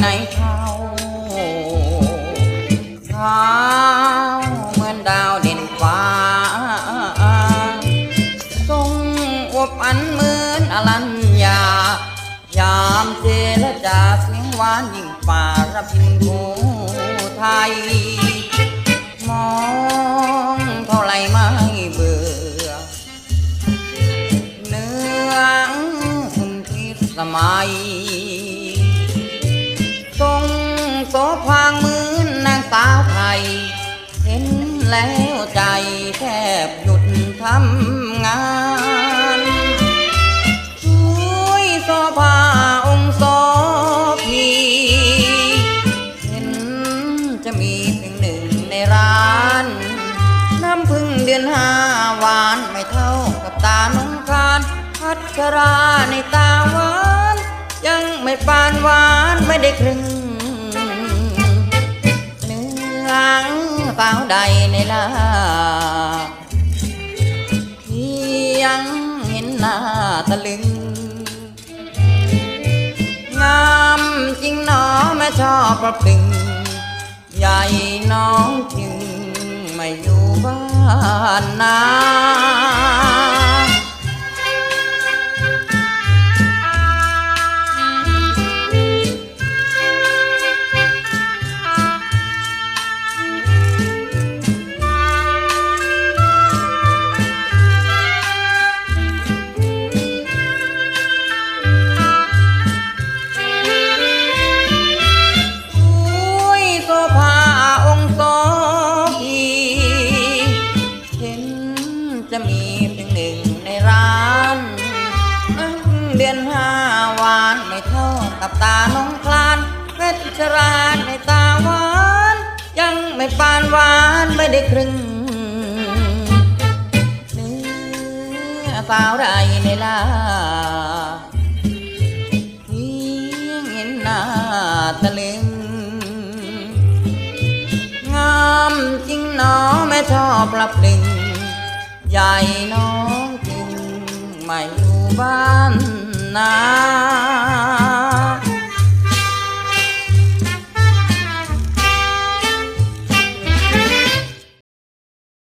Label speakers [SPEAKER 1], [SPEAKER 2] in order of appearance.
[SPEAKER 1] ไหนเขาขาวเหมือนดาวเด่นฟ้าทรงอวบอันเหมือนอลัญญายามเจรจาเสียงหวานยิ่งป่ารพินภูไทย มองเท่าไรไม่เบื่อ เนื้อคุณทิสมัย แล้วใจแทบหยุดทำงานช่วยโซภาองค์โสพีเห็นจะมีเพียงหนึ่งในร้าน น้ำพึ่งเดือนห้าหวานไม่เท่ากับตาน้องคานพัชราในตาหวาน ยังไม่ปานหวานไม่ได้ครึ่ง สาวใดในลาเพียงเห็นหน้าตะลึง งามจริงหนอแม่ชอบประปึง ใหญ่น้องจึงไม่อยู่บ้านนา เดือนห้าวานไม่เท่ากับตาน้องคลานเพชรชราในตาหวาน ยังไม่ปานหวานไม่ได้ครึ่งเนื้อสาวใดในลาเพียงเห็นหน้าตะลึงงามจริงหนอแม่ชอบรับลึงใหญ่น้องจริงไม่ดูบ้าน な。